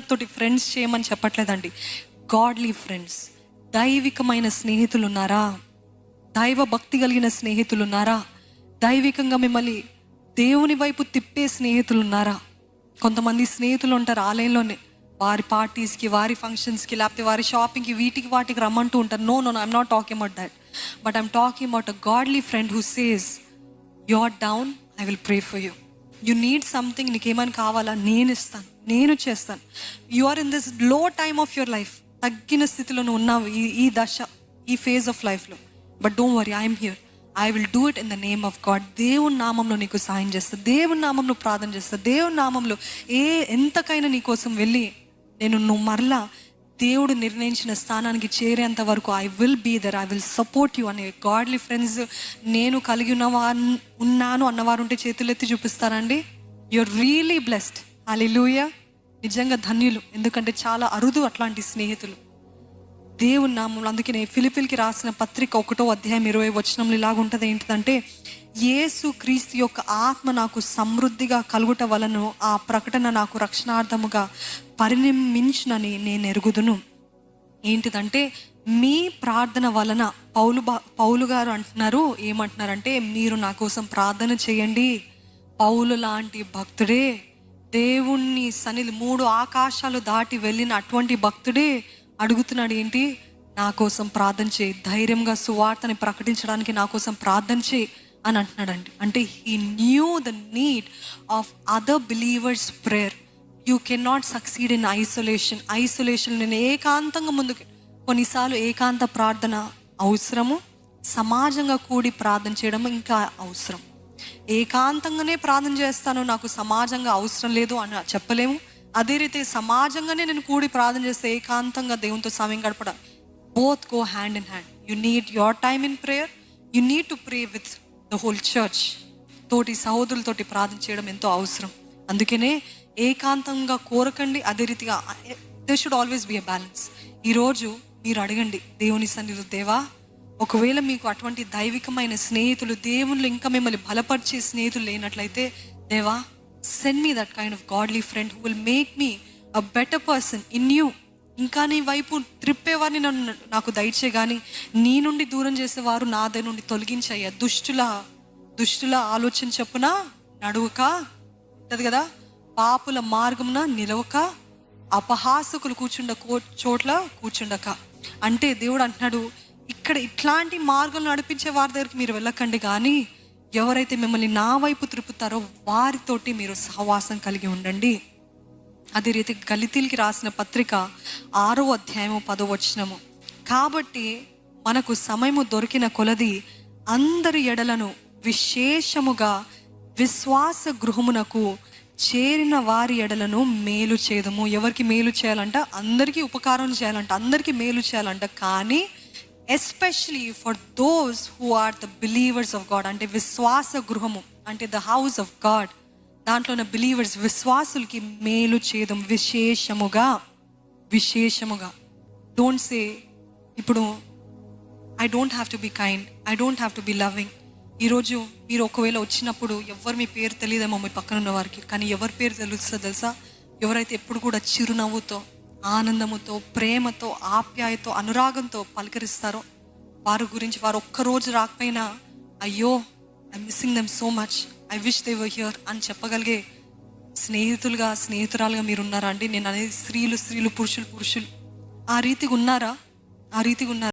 అందరితోటి ఫ్రెండ్స్ చేయమని చెప్పట్లేదండి. Godly friends దైవికమైన స్నేహితులు ఉన్నారా దైవ భక్తి కలిగిన స్నేహితులు ఉన్నారా దైవికంగా మిమ్మల్ని దేవుని వైపు తిప్పే స్నేహితులు ఉన్నారా కొంతమంది స్నేహితులు ఉంటారు ఆలయంలోనే వారి పార్టీస్కి వారి ఫంక్షన్స్కి లేకపోతే వారి షాపింగ్కి వీటికి వాటికి రమ్మంటూ ఉంటారు. No no I'm not talking about that but I'm talking about a godly friend who says you are down I will pray for you you need something నీకేమని కావాలా? నేను ఇస్తాను నేను చేస్తాను. యు ఆర్ ఇన్ దిస్లో టైమ్ ఆఫ్ యువర్ లైఫ్ తగ్గిన స్థితిలో నువ్వు ఉన్నావు ఈ ఈ దశ ఈ ఫేజ్ ఆఫ్ లైఫ్లో but don't worry I'm here I will do it in the name of God దేవుని నామంలో నీకు సాయం చేస్తా. దేవుని నామంలో ప్రార్థన చేస్తా. దేవుని నామంలో ఏ ఎంతకైనా నీ కోసం వెళ్ళి నేను నువ్వు మరలా దేవుడు నిర్ణయించిన స్థానానికి చేరేంత వరకు I will be there I will support you అనే గాడ్లీ ఫ్రెండ్స్ నేను కలిగి ఉన్నవా ఉన్నాను అన్నవారు ఉంటే చేతులెత్తి చూపిస్తారండి. యుర్ రియలీ బ్లెస్డ్ అలెలుయ నిజంగా ధన్యులు. ఎందుకంటే చాలా అరుదు అట్లాంటి స్నేహితులు. దేవుని నామంలో నేను ఫిలిపిల్కి రాసిన పత్రిక ఒకటో అధ్యాయం ఇరవై వచనంలో ఇలాగ ఉంటుంది ఏంటిదంటే యేసు క్రీస్తు యొక్క ఆత్మ నాకు సమృద్ధిగా కలుగుట వలన ఆ ప్రకటన నాకు రక్షణార్థముగా పరిణమించునని నేను ఎరుగుదును. ఏంటిదంటే మీ ప్రార్థన వలన పౌలు బా పౌలు గారు అంటున్నారు ఏమంటున్నారంటే మీరు నా కోసం ప్రార్థన చేయండి పౌలు లాంటి భక్తుడే దేవుణ్ణి సన్నిధి మూడు ఆకాశాలు దాటి వెళ్ళిన అటువంటి భక్తుడే అడుగుతున్నాడు ఏంటి? నా కోసం ప్రార్థన చేయి. ధైర్యంగా సువార్తని ప్రకటించడానికి నా కోసం ప్రార్థన చేయి. అని అంటున్నాడండి. అంటే he knew the need of other believers prayer you can not succeed in isolation isolation నేను ఏకాంతంగా ముందుకు కొన్నిసార్లు ఏకాంత ప్రార్థన అవసరము సమాజంగా కూడి ప్రార్థన చేయడం ఇంకా అవసరం. ఏకాంతంగానే ప్రార్థన చేస్తాను నాకు సమాజంగా అవసరం లేదు అని చెప్పలేము. అదే రీతి సమాజంగానే నేను కూడి ప్రార్థన చేస్తే ఏకాంతంగా దేవునితో సమయం గడపడం. Both go hand in hand you need your time in prayer you need to pray with the whole church తోటి సహోదరులతోటి ప్రార్థన చేయడం ఎంతో అవసరం. అందుకనే ఏకాంతంగా కోరకండి. అదే రీతిగా they should always be a balance ఈరోజు మీరు అడగండి దేవుని సన్నిధి దేవా ఒకవేళ మీకు అటువంటి దైవికమైన స్నేహితులు దేవుళ్ళు ఇంకా మిమ్మల్ని బలపరిచే స్నేహితులు లేనట్లయితే దేవా send me that kind of godly friend who will make me a better person in you ఇంకా నీ వైపు త్రిప్పేవారిని నన్ను నాకు దయచే కానీ నీ నుండి దూరం చేసేవారు నా దగ్గర నుండి తొలగించయ్యా. దుష్టుల దుష్టుల ఆలోచన చెప్పున నడువక. ఉంటుంది కదా? పాపుల మార్గమున నిలవక. అపహాసకులు కూర్చుండ కో- చోట్ల కూర్చుండక. అంటే దేవుడు అంటున్నాడు ఇక్కడ ఇట్లాంటి మార్గం నడిపించే వారి దగ్గరికి మీరు వెళ్ళకండి కానీ ఎవరైతే మిమ్మల్ని నా వైపు త్రిపుతారో వారితోటి మీరు సహవాసం కలిగి ఉండండి. అదే రీతి గలితీలకి రాసిన పత్రిక ఆరో అధ్యాయము పదో వచనము. కాబట్టి మనకు సమయము దొరికిన కొలది అందరి ఎడలను విశేషముగా విశ్వాస గృహమునకు చేరిన వారి ఎడలను మేలు చేయదము ఎవరికి మేలు చేయాలంట? అందరికీ ఉపకారం చేయాలంట. అందరికీ మేలు చేయాలంట. కానీ especially for those who are the believers of God అంటే విశ్వాస గృహము అంటే ద హౌస్ ఆఫ్ గాడ్ దాంట్లో ఉన్న బిలీవర్స్ విశ్వాసులకి మేలు చేయడం విశేషముగా విశేషముగా. డోంట్ సే ఇప్పుడు I don't have to be kind I don't have to be loving ఈరోజు మీరు ఒకవేళ వచ్చినప్పుడు ఎవరు మీ పేరు తెలియదేమో మీ పక్కన ఉన్న వారికి కానీ ఎవరి పేరు తెలుస్తుందో తెలుసా? ఎవరైతే ఎప్పుడు కూడా చిరునవ్వుతో ఆనందముతో ప్రేమతో ఆప్యాయతో అనురాగంతో పలకరిస్తారో. వారి గురించి వారు ఒక్కరోజు రాకపోయినా అయ్యో I missing them so much I wish they were here అని చెప్పగలిగే స్నేహితులుగా స్నేహితురాలుగా మీరు ఉన్నారా అండి? నేను అనేది స్త్రీలు స్త్రీలు పురుషులు పురుషులు. ఆ రీతిగా ఉన్నారా? ఆ రీతిగా ఉన్నారా?